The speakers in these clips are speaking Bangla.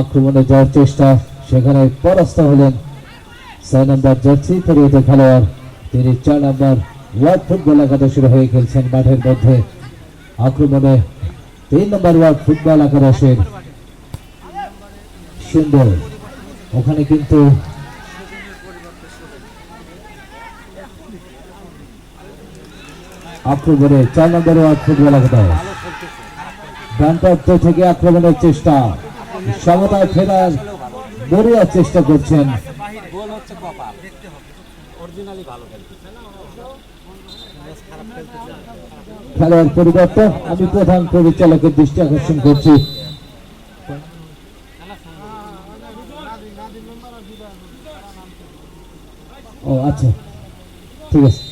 আক্রমণে যাওয়ার চেষ্টা সেখানে পরাস্ত হলেন ছয় নম্বর জার্সি পরিহিত খেলোয়াড়। তিনি চার নম্বর ওয়ার্ড ফুটবল একাদশের হয়ে খেলছেন মাঠের মধ্যে। আক্রমণে তিন নম্বর ওয়ার্ড ফুটবল একাদশের সুন্দর। ওখানে কিন্তু আক্রমণে চার নম্বর ওয়ার্ড ফুটবল একাদশ। প্রান্ত থেকে আক্রমণের চেষ্টা। সমতায় ফেরার মরিয়ার চেষ্টা করছেন। খেলোয়াড় পরিবর্তন, আমি প্রধান পরিচালকের দৃষ্টি আকর্ষণ করছি। ও আচ্ছা। ঠিক আছে।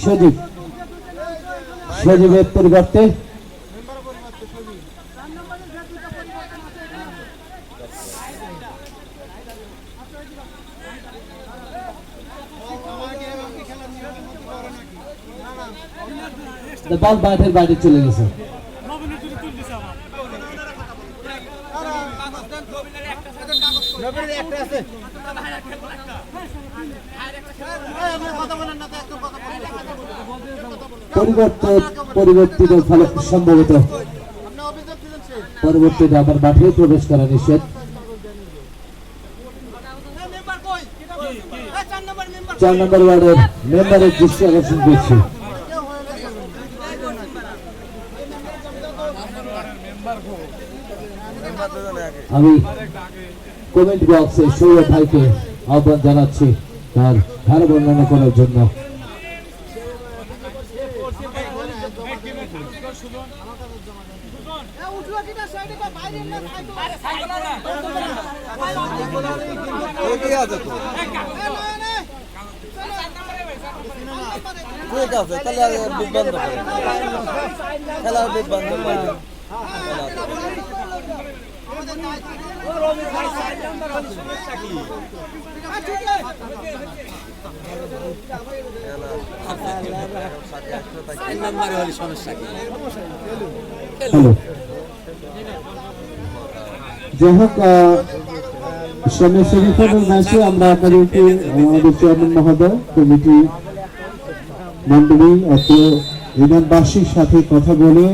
সজীব সজীবের পরিবর্তে বাইরের বাইরে চলে গেছে পরিবর্তন পরিবর্তিত ফলে সম্ভবত পরবর্তীতে আবার মাঠে প্রবেশ করা নিষেধ। চার নম্বর ওয়ার্ডের মেম্বারের দৃষ্টি আকর্ষণ করছি। আমি কমেন্ট বক্সে সৌরভ ভাইকে আহ্বান জানাচ্ছি তার ধারা বর্ণনা করার জন্য। ঠিক আছে? তাহলে আর করে খেলা বিভ্রান্ত করে যাই হোক সামনে সেমিফাইনাল ম্যাচে আমরা আপনাদেরকে আমাদের চেয়ারম্যান মহোদয় কমিটি মন্ডলী অত ইউনিয়নবাসীর সাথে কথা বলে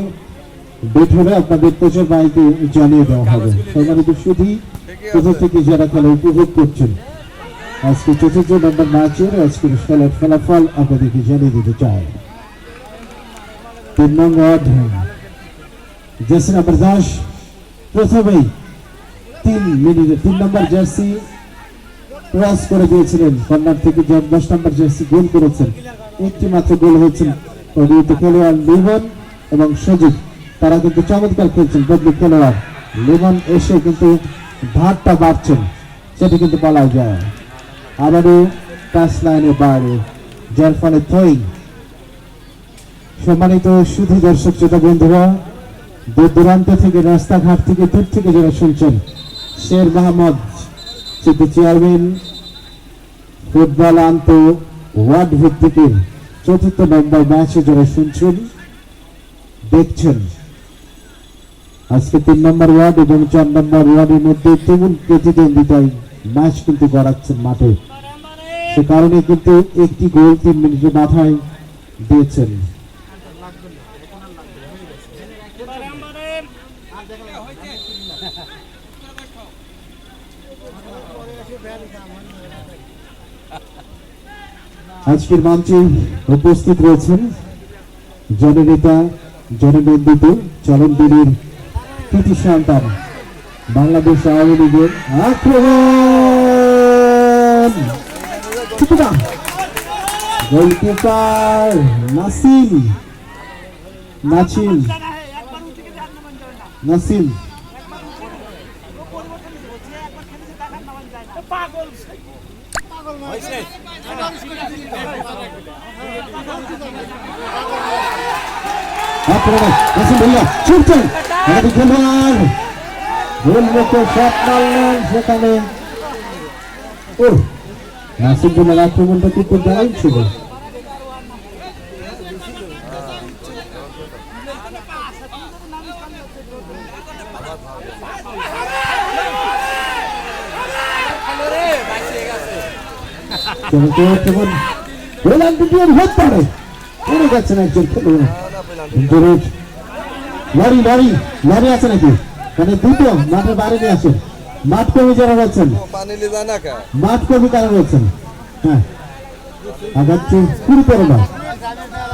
হলে আপনাদের প্রচার বাড়িতে জানিয়ে দেওয়া হবে। সম্মানিত শুধু কোথা থেকে যারা খেলা উপভোগ করছেন? আজকে চতুর্থ নম্বর ম্যাচের আজকের খেলার ফলাফল আপনাদেরকে জানিয়ে দিতে চাই। তিন নং ওয়ার্ড জার্সি নাম্বার দশ প্রথমেই তিন মিনিটে তিন নম্বর জার্সি ক্রস করে দিয়েছিলেন। কর্নার থেকে দশ নম্বর জার্সি গোল করেছেন। একটি মাত্র গোল হয়েছেন পরিণত খেলোয়াড় লিমন এবং সজিব। তারা কিন্তু চমৎকার খেলছেন বদলি খেলোয়াড় লিমন এসে কিন্তু ভাতটা বাড়ছেন, সেটা কিন্তু বলা যায়। আবারও টাচ লাইনের বাইরে যার ফলে থই সম্মানিত শুধু দর্শক, শ্রোতা বন্ধুরা, দূর দূরান্ত থেকে, রাস্তাঘাট থেকে, দূর থেকে যারা শুনছেন, শের মাহমদ সিদ্ধ চেয়ারম্যান ফুটবল আন্ত ওয়ার্ড ভিত্তিকের চতুর্থ নম্বর ম্যাচে যারা শুনছেন, দেখছেন। আজকে তিন নম্বর ওয়ার্ড এবং চার নম্বর ওয়ার্ডের মধ্যে তেমন প্রতিদ্বন্দ্বিতায় ম্যাচ কিন্তু গড়াচ্ছেন মাঠে। সে কারণে কিন্তু একটি গোল তিন মিনিটের মাথায় দিয়েছেন। আজকের মঞ্চে উপস্থিত রয়েছেন জননেতা জননন্দিত চরণদিনীর কৃতি সন্তান, বাংলাদেশ আওয়ামী লীগের আক্রমণ। গোলকিপার নাসিম নাচিম নাসিম আক্রমণ নাসিম ভাইয়া ছুটছেন আমাদের খেলোয়াড় উন্মুক্ত শট মারলেন সেখানে ও নাসিরুদ্দিনের আক্রমণটা কিন্তু দারুণ ছিল মানে বাইরে নিয়ে মাঠ কর্মী যারা রয়েছেন? হ্যাঁ। কুড়ি না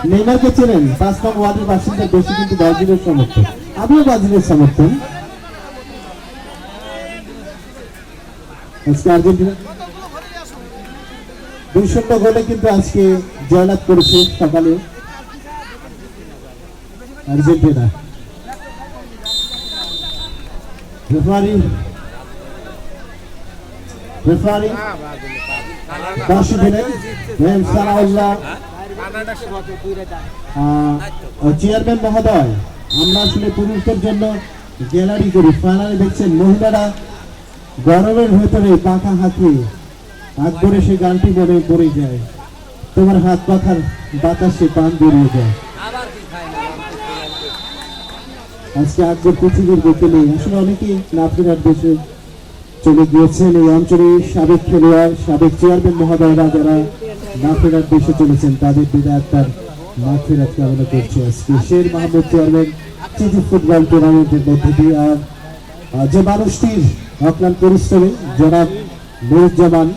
নেইমারকে চেনেন? পাঁচ নং ওয়ার্ডের বাসিন্দা, বেশি কিন্তু ব্রাজিলের সমর্থন আমিও ব্রাজিলের সমর্থন আজকে আর্জেন্টিনা দুই শূন্য গোলে কিন্তু আজকে জয়লাভ করেছে সকালে আর্জেন্টিনা। রেফারি। রেফারি। দর্শক দিলেন এম সালাউল্লাহ। আহ, চেয়ারম্যান মহোদয় আমরা আসলে পুরুষদের জন্য গ্যালারি করি। ফাইনালে দেখছেন মহিলারা গরমের ভেতরে পাখা হাতে। আকবরে সে গানটি বলে পড়ে যায়। তোমার হাত পাখার বাতাসে পান বেরিয়ে যায়। না আজকে আকবর পৃথিবীর বুকে নেই। আসলে অনেকেই নাফিরার দেশে চলে গিয়েছেন। এই অঞ্চলের সাবেক খেলোয়াড়, সাবেক চেয়ারম্যান মহোদয়রা যারা নাফিরার দেশে চলেছেন। তাদের বিদায় তার নাফিরাত কামনা করছে আজকে। শের মাহমুদ চেয়ারম্যান, চিঠি ফুটবল টুর্নামেন্টের মধ্যে দিয়ে। আর যে মানুষটির অক্লান্ত পরিশ্রমে জনাব নুরুজ্জামান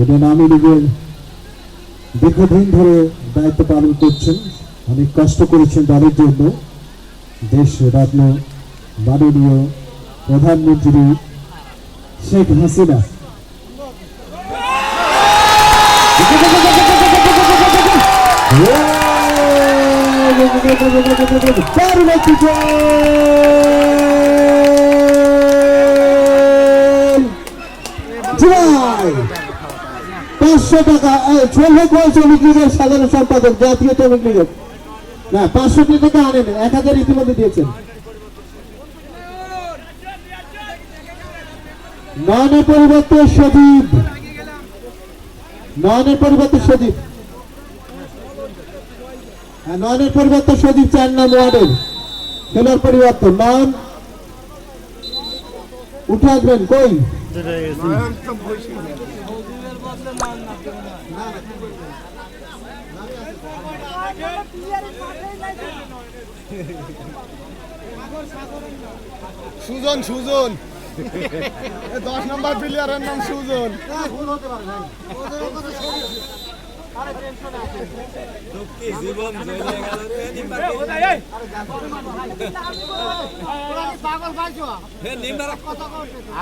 এটা নামী লীগের দীর্ঘদিন ধরে দায়িত্ব পালন করছেন, অনেক কষ্ট করেছেন দলের জন্য, দেশ রত্ন মাননীয় প্রধানমন্ত্রী শেখ হাসিনা দারুণ একটি গোল! পাঁচশো টাকা গোল শ্রমিক লীগের সাধারণ সম্পাদক জাতীয় শ্রমিক লীগের। না পাঁচশো টাকা আনেন এক হাজার ইতিমধ্যে দিয়েছেন। নয়নের পরিবর্তে সজীব। নয়নের পরিবর্তে সজীব। হ্যাঁ, নয়নের পরিবর্তে সজীব চার নাম ওয়ার্ডের। খেলার পরিবর্তন নয়ন উঠে আসবেন কই? সুজন সুজন। দশ নম্বর প্লেয়ারের নাম সুজন।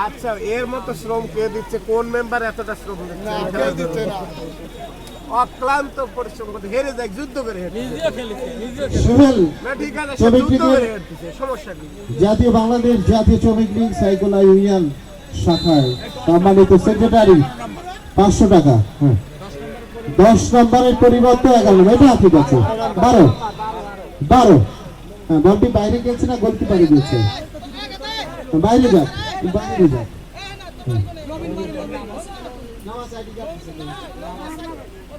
আচ্ছা এর মতো শ্রম কে দিচ্ছে? কোন মেম্বার এতটা শ্রম দিচ্ছে? কে দিচ্ছে না। অক্লান্ত পরিশ্রম করতে হেরে যায় যুদ্ধ করে সমস্যা জাতীয় বাংলাদেশ জাতীয় শ্রমিক লীগ সাইকোলা ইউনিয়ন শাখায় সম্মানিত সেক্রেটারি পাঁচশো টাকা। হ্যাঁ। দশ নম্বরের পরিবর্তে এগারো এটা ঠিক আছে। বারো। বারো। হ্যাঁ বলটি বাইরে গেছে না গোলকিপারে গেছে? বাইরে যাক বাইরে যাক।